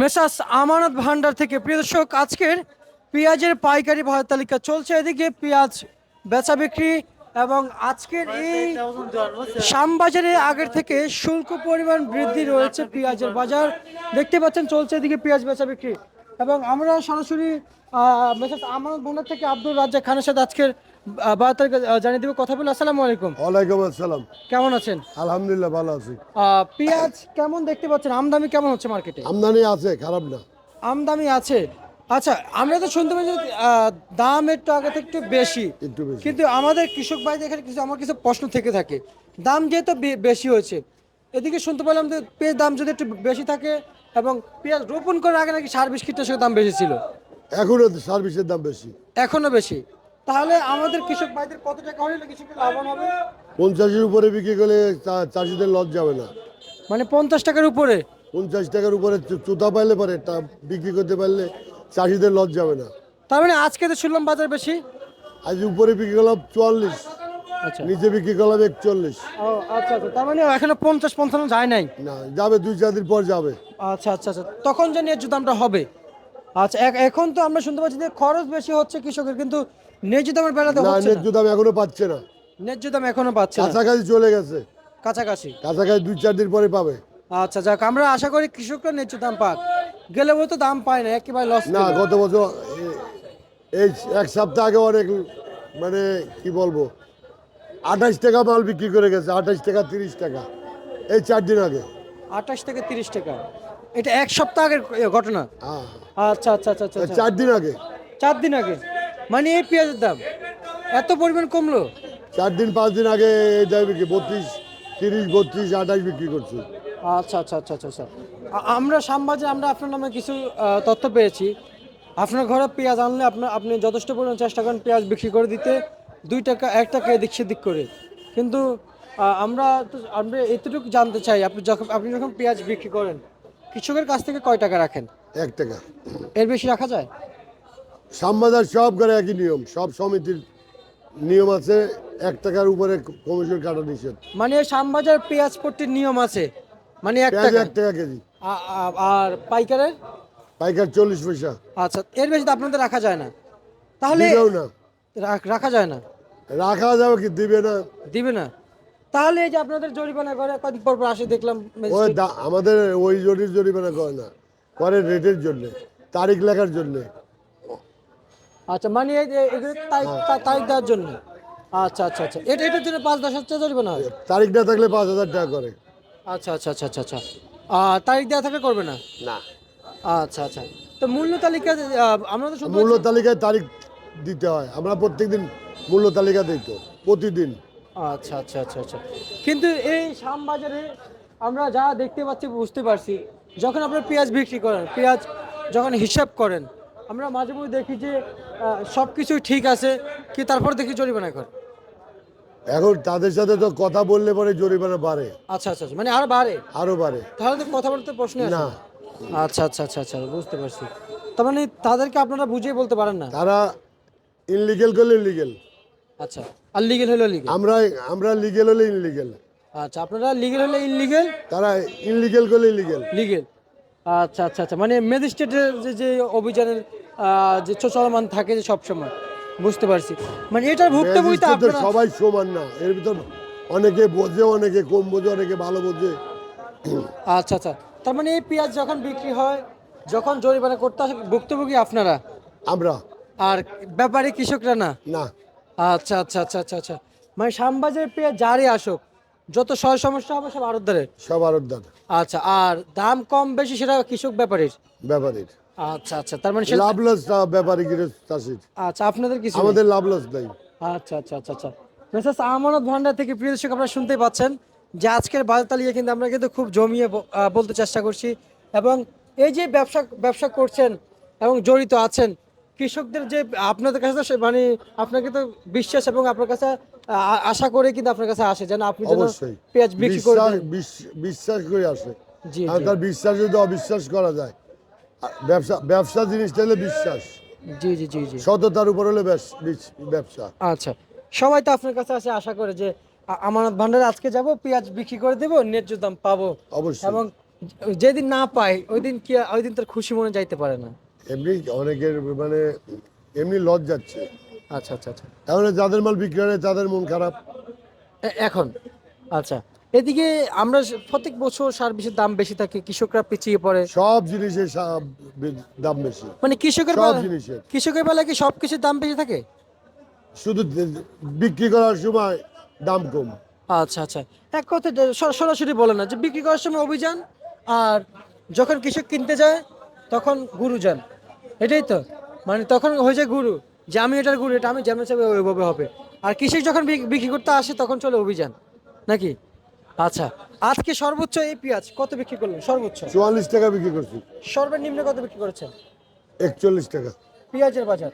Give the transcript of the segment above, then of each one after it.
Messrs আমানত ভান্ডার থেকে। প্রিয় দর্শক, আজকের পেঁয়াজের পাইকারি ভাড়া তালিকা চলছে। এদিকে পেঁয়াজ বেচা বিক্রি এবং আজকের এই শ্যামবাজারে আগের থেকে শুল্ক পরিমাণ বৃদ্ধি রয়েছে পেঁয়াজের বাজার। দেখতে পাচ্ছেন, চলছে এদিকে পেঁয়াজ বেচা বিক্রি। এবং আমরা সরাসরি মেসাস আমানত ভান্ডার থেকে আব্দুল রাজ্জাক খানের সাথে আজকের আহ, জানিয়ে দেবো কথা বলে আসসালামু আলাইকুম। ওয়ালাইকুম আসসালাম। কেমন আছেন? আলহামদুলিল্লাহ ভালো আছি। পেঁয়াজ কেমন দেখতে পাচ্ছেন? আমদানি কেমন হচ্ছে মার্কেটে? আমদানি আছে খারাপ না। আমদানি আছে। আচ্ছা আমরা তো শুনতে আহ, দাম একটু আগে থেকে একটু বেশি। কিন্তু আমাদের কৃষক ভাইদের এখানে কিছু আমার কিছু প্রশ্ন থেকে থাকে। দাম যেহেতু বেশি হয়েছে এদিকে শুনতে পেলাম যে পেঁয়াজ দাম যদি একটু বেশি থাকে এবং পেঁয়াজ রোপণ করার আগে নাকি সার বিশ কীটনাশকের দাম বেশি ছিল? এখনও সার্ভিসের দাম বেশি। এখনও বেশি। তাহলে আমাদের কৃষক ভাইদের কত টাকা হলে কৃষকের লাভবান হবে? পঞ্চাশের উপরে বিক্রি করলে চাষিদের লস যাবে না। মানে পঞ্চাশ টাকার উপরে? পঞ্চাশ টাকার উপরে চুতা পাইলে পারে তা বিক্রি করতে পারলে চাষিদের লস যাবে না। তার মানে আজকে তো শুনলাম বাজার বেশি। আজ উপরে বিক্রি করলাম চুয়াল্লিশ আচ্ছা। নিচে বিক্রি করলাম একচল্লিশ। ও আচ্ছা আচ্ছা। তার মানে এখনও পঞ্চাশ পঞ্চান্ন যায় নাই? না যাবে দুই চার দিন পর যাবে। আচ্ছা আচ্ছা আচ্ছা। তখন যে ন্যায্য দামটা হবে। আচ্ছা এখন তো আমরা শুনতে পাচ্ছি যে খরচ বেশি হচ্ছে কৃষকের কিন্তু ন্যায্য দামের বেলাতে হচ্ছে না। ন্যায্য দাম এখনও পাচ্ছে না। ন্যায্য দাম এখনও পাচ্ছে না। কাছাকাছি চলে গেছে। কাছাকাছি। কাছাকাছি দুই চার দিন পরে পাবে। আচ্ছা যাক আমরা আশা করি কৃষকরা ন্যায্য দাম পাক। গেলে ও তো দাম পায় না একেবারে লস না গত বছর এই এক সপ্তাহ আগে অনেক মানে কি বলব আঠাশ টাকা মাল বিক্রি করে গেছে আঠাশ টাকা তিরিশ টাকা এই চার দিন আগে। আঠাশ থেকে তিরিশ টাকা। এটা এক সপ্তাহ আগের ঘটনা। আচ্ছা আচ্ছা আচ্ছা আচ্ছা, আচ্ছা। চার দিন আগে। চার দিন আগে। মানে এই পেঁয়াজের দাম এত পরিমাণ কমলো? চার দিন পাঁচ দিন আগে এই দাম বিক্রি বত্রিশ তিরিশ বত্রিশ আঠাশ বিক্রি করছে। আচ্ছা আচ্ছা আচ্ছা আচ্ছা আচ্ছা। আমরা সামবাজে আমরা আপনার নামে কিছু তথ্য পেয়েছি। আপনার ঘরে পেঁয়াজ আনলে আপনার আপনি যথেষ্ট পরিমাণ চেষ্টা করেন পেঁয়াজ বিক্রি করে দিতে। দুই টাকা এক টাকা এদিক সেদিক করে। কিন্তু আমরা তো আমরা এতটুকু জানতে চাই আপনি যখন আপনি যখন পেঁয়াজ বিক্রি করেন কৃষকের কাছ থেকে কয় টাকা রাখেন? এক টাকা। এর বেশি রাখা যায়? সামবাজার সব করে একই নিয়ম সব সমিতির নিয়ম আছে এক টাকার উপরে কমিশন কাটা নিষেধ। মানে শ্যামবাজার পেঁয়াজ পট্টির নিয়ম আছে মানে এক টাকা এক টাকা কেজি। আর পাইকারের? পাইকার চল্লিশ পয়সা। আচ্ছা এর বেশি তো আপনাদের রাখা যায় না। তাহলে না। রাখ- রাখা যায় না? রাখা যাবে কি দিবে না। দিবে না? তাহলে এই যে আপনাদের জরিমানা করে কদিন পর পর আসে দেখলাম ওই দা- আমাদের ওই জরির জরিমানা করে না করে রেটের জন্য তারিখ লেখার জন্য। আচ্ছা মানে এই যে এগুলো তারিখ তা- তারিখ দেওয়ার জন্য? আচ্ছা আচ্ছা আচ্ছা। এটা এটার জন্য পাঁচ দশ হাজার জরিমানা হয়? তারিখ না থাকলে পাঁচ হাজার টাকা করে। আচ্ছা আচ্ছা আচ্ছা আচ্ছা আচ্ছা। আহ, তারিখ দেওয়া থাকলে করবে না? না। আচ্ছা আচ্ছা। তো মূল্য তালিকা আহ, আমরা তো মূল্য তালিকায় তারিখ দিতে হয়। আমরা প্রত্যেকদিন মূল্য তালিকা দিই তো প্রতিদিন। আচ্ছা আচ্ছা আচ্ছা আচ্ছা। কিন্তু এই শ্যামবাজারে আমরা যা দেখতে পাচ্ছি বুঝতে পারছি যখন আপনারা পেঁয়াজ বিক্রি করেন পেঁয়াজ যখন হিসাব করেন আমরা মাঝে মধ্যে দেখি যে সব কিছুই ঠিক আছে কি তারপর দেখি জরিমানা করে? এখন তাদের সাথে তো কথা বললে পরে জরিমানা বাড়ে। আচ্ছা আচ্ছা আচ্ছা, মানে আরও বাড়ে? আরও বাড়ে। তাহলে তো কথা বলতে প্রশ্ন না। আচ্ছা আচ্ছা আচ্ছা আচ্ছা বুঝতে পারছি। তার মানে তাদেরকে আপনারা বুঝিয়ে বলতে পারেন না? তারা ইনলিগেল করলে ইনলিগেল আচ্ছা। আর লিগেল হলো লিগেল আমরা আমরা লিগেল হলে ইনলিগেল আচ্ছা আপনারা লিগেল হলে ইনলিগেল তারা ইনলিগেল করলে ইলিগেল লিগেল আচ্ছা আচ্ছা আচ্ছা মানে ম্যাজিস্ট্রেটের যে যে অভিযানের যে চলমান থাকে যে সবসময় বুঝতে পারছি। মানে এটার ভুক্তভোগী তো আপনারা সবাই সমান না এর ভিতর অনেকে বোঝে অনেকে কম বোঝে অনেকে ভালো বোঝে। আচ্ছা আচ্ছা তার মানে এই পেঁয়াজ যখন বিক্রি হয় যখন জরিমানা করতে আসে ভুক্তভোগী আপনারা? আমরা। আর ব্যাপারী কৃষকরা না? না। আচ্ছা আচ্ছা আচ্ছা আচ্ছা আচ্ছা। মানে শ্যামবাজারের পেঁয়াজ যারই আসুক যত সয় সমস্যা হবে সব আড়তদারের সব আরদার আচ্ছা আর দাম কম বেশি সেটা কৃষক ব্যাপারীর? ব্যাপারীর। আচ্ছা আচ্ছা তার মানে লাভ লস ব্যাপারী চাষির। আচ্ছা আপনাদের কিছু। আমাদের লাভ লস নাই। আচ্ছা আচ্ছা আচ্ছা আচ্ছা। মেসাস আমানত ভান্ডার থেকে প্রিয় দর্শক আপনারা শুনতে পাচ্ছেন যে আজকের বাজার তালিকা কিন্তু আমরা কিন্তু খুব জমিয়ে বলতে চেষ্টা করছি। এবং এই যে ব্যবসা ব্যবসা করছেন এবং জড়িত আছেন কৃষকদের যে আপনাদের কাছে তো মানে আপনাকে তো বিশ্বাস এবং আপনার কাছে আশা করে কিন্তু আপনার কাছে আসে যেন আপনি যেন পেঁয়াজ বিক্রি করে বিশ্বাস করে আসে। জি তার বিশ্বাস যদি অবিশ্বাস করা যায় ব্যবসা ব্যবসা জিনিসটা হলে বিশ্বাস। জি জি জি জি। সততার উপর হলে ব্যবসা। আচ্ছা। সবাই তো আপনার কাছে আসে আশা করে যে আমানত ভান্ডারে আজকে যাব পেঁয়াজ বিক্রি করে দেবো ন্যায্য দাম পাবো। অবশ্যই। এবং যেদিন না পায় ওই দিন কি ওই দিন তার খুশি মনে যাইতে পারে না। এমনি অনেকের মানে এমনি লজ যাচ্ছে। আচ্ছা আচ্ছা আচ্ছা। এখন যাদের মাল বিক্রি হয় তাদের মন খারাপ। এখন? আচ্ছা। এদিকে আমরা প্রত্যেক বছর সার বিষের দাম বেশি থাকে কৃষকরা পিছিয়ে পড়ে। সব জিনিসের দাম বেশি। মানে কৃষকের সব জিনিসের। কৃষকের বেলায় কি সব কিছুর দাম বেশি থাকে? শুধু বিক্রি করার সময় দাম কম। আচ্ছা আচ্ছা। এক কথা সরাসরি বলে না যে বিক্রি করার সময় অভিযান আর যখন কৃষক কিনতে যায় তখন গুরু যান এটাই তো। মানে তখন হয়েছে গুরু যে আমি এটার গুরু এটা আমি যেমন চাইবে ওইভাবে হবে। আর কৃষক যখন বিক্রি করতে আসে তখন চলে অভিযান নাকি? আচ্ছা আজকে সর্বোচ্চ এই পেঁয়াজ কত বিক্রি করলেন? সর্বোচ্চ। চুয়াল্লিশ টাকা বিক্রি করছি। সর্বনিম্ন কত বিক্রি করেছেন? একচল্লিশ টাকা। পেঁয়াজের বাজার।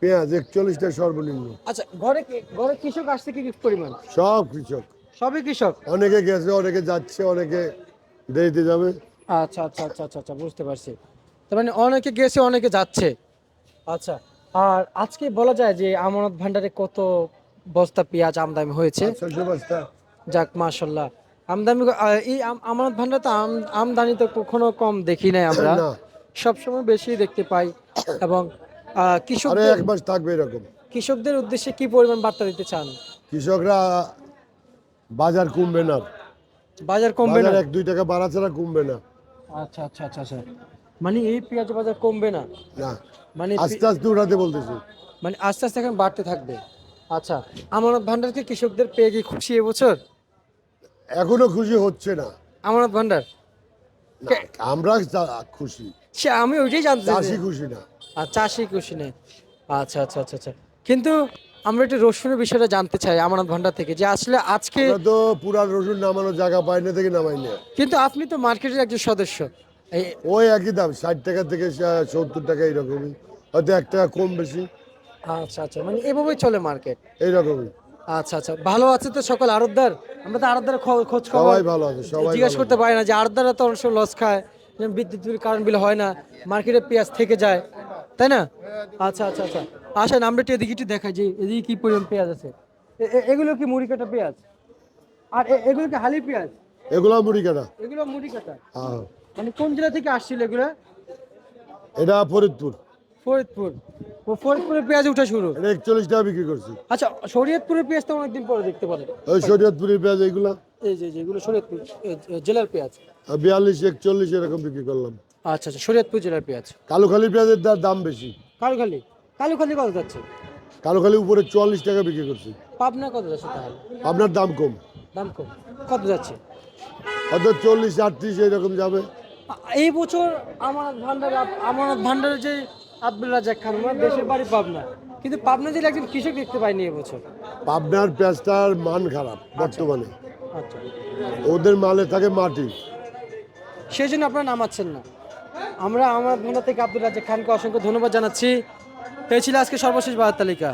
পেঁয়াজ একচল্লিশ টাকা সর্বনিম্ন। আচ্ছা ঘরে কি- ঘরে কৃষক আসছে কি কি পরিমাণ? সব কৃষক। সবই কৃষক? অনেকে গেছে অনেকে যাচ্ছে অনেকে দেরিতে যাবে। আচ্ছা আচ্ছা আচ্ছা আচ্ছা আচ্ছা বুঝতে পারছি। তার মানে অনেকে গেছে অনেকে যাচ্ছে। আচ্ছা আর আজকে বলা যায় যে আমানত ভান্ডারে কত বস্তা পেঁয়াজ আমদানি হয়েছে? ছয়শো বস্তা। যাক মাশাল্লাহ। আমদানি এই আম- আমানত ভান্ডারে তো আম- আমদানি তো কখনো কম দেখি নাই আমরা। না। সবসময় বেশি দেখতে পাই। এবং আহ, আরে কৃষকদের এক মাস থাকবে এরকম। কৃষকদের উদ্দেশ্যে কি পরিমাণ বার্তা দিতে চান? কৃষকরা বাজার কমবে না। বাজার কমবে না? বাজার এক দুই টাকা বাড়া ছাড়া কমবে না। আচ্ছা আচ্ছা আচ্ছা আচ্ছা। মানে এই পেঁয়াজ বাজার কমবে না। না মানে আস্তে আস্তে উঠাতে বলতেছি। মানে আস্তে আস্তে এখন বাড়তে থাকবে। আচ্ছা আমানত ভান্ডারকে কৃষকদের পেয়ে কি খুশি এবছর এখনও খুশি হচ্ছে না। আমানত ভান্ডার আমরা খুশি। সে আমি ওইটাই জানতে চাষি খুশি না। আর চাষি খুশি নেই আচ্ছা আচ্ছা আচ্ছা আচ্ছা। কিন্তু আমরা একটু রসুনের বিষয়টা জানতে চাই আমানত ভান্ডার থেকে যে আসলে আজকে তো পুরা রসুন নামানোর জায়গা পাই না থেকে নামাই না কিন্তু আপনি তো মার্কেটের একজন সদস্য। ওই একই দাম ষাট টাকা থেকে সত্তর টাকা এইরকমই। হয়তো এক টাকা কম বেশি। আচ্ছা আচ্ছা মানে এভাবেই চলে মার্কেট এইরকমই। আচ্ছা আচ্ছা ভালো আছে তো সকল আড়তদার আমরা তো আড়তদার খোঁজ খবর সবাই ভালো আছে সবাই জিজ্ঞেস করতে পারি না যে আড়তদাররা তো অনেক সময় লস খায় যেমন বিদ্যুৎ বিল কারেন্ট বিল হয় না মার্কেটে পেঁয়াজ থেকে যায় তাই না? আচ্ছা আচ্ছা আচ্ছা। আসেন আমরা একটু এদিকে একটু দেখাই যে এদিকে কি পরিমাণ পেঁয়াজ আছে। এগুলো কি মুড়ি কাটা পেঁয়াজ? আর এগুলো কি হালি পেঁয়াজ? এগুলো মুড়ি কাটা। এগুলো মুড়ি কাটা। হ্যাঁ মানে কোন জেলা থেকে আসছিল এগুলো? এটা ফরিদপুর। ফরিদপুর। ও ফরিদপুরের পেঁয়াজ উঠা শুরু। এটা একচল্লিশ টাকা বিক্রি করছি। আচ্ছা শরীয়তপুরের পেঁয়াজ তো অনেকদিন পরে দেখতে পারেন ওই শরীয়তপুরের পেঁয়াজ এইগুলা। এই যে যে এগুলো শরীয়তপুর জেলার পেঁয়াজ। বিয়াল্লিশ একচল্লিশ এরকম বিক্রি করলাম। আচ্ছা আচ্ছা শরীয়তপুর জেলার পেঁয়াজ। কালোখালি পেঁয়াজের দা- দাম বেশি। কালুখালি? কালুখালি কত যাচ্ছে? কালোখালি উপরে চুয়াল্লিশ টাকা বিক্রি করছি। পাবনা কত যাচ্ছে তাহলে? আপনার দাম কম। দাম কম। কত যাচ্ছে? হয়তো চল্লিশ আটত্রিশ এরকম যাবে। এই বছর আমানত ভান্ডার আমানত ভান্ডারের যে আব্দুল রাজাক খান ওনার দেশের বাড়ি পাবনা। কিন্তু পাবনা জেলা একজন কৃষক দেখতে পাইনি এবছর পাবনার পেঁয়াজটার মান খারাপ বর্তমানে। আচ্ছা। ওদের মালে থাকে মাটি। সেই জন্য আপনারা নামাচ্ছেন না। আমরা আমার ভান্ডার থেকে আব্দুল রাজাক খানকে অসংখ্য ধন্যবাদ জানাচ্ছি। এই ছিল আজকে সর্বশেষ বাজার তালিকা।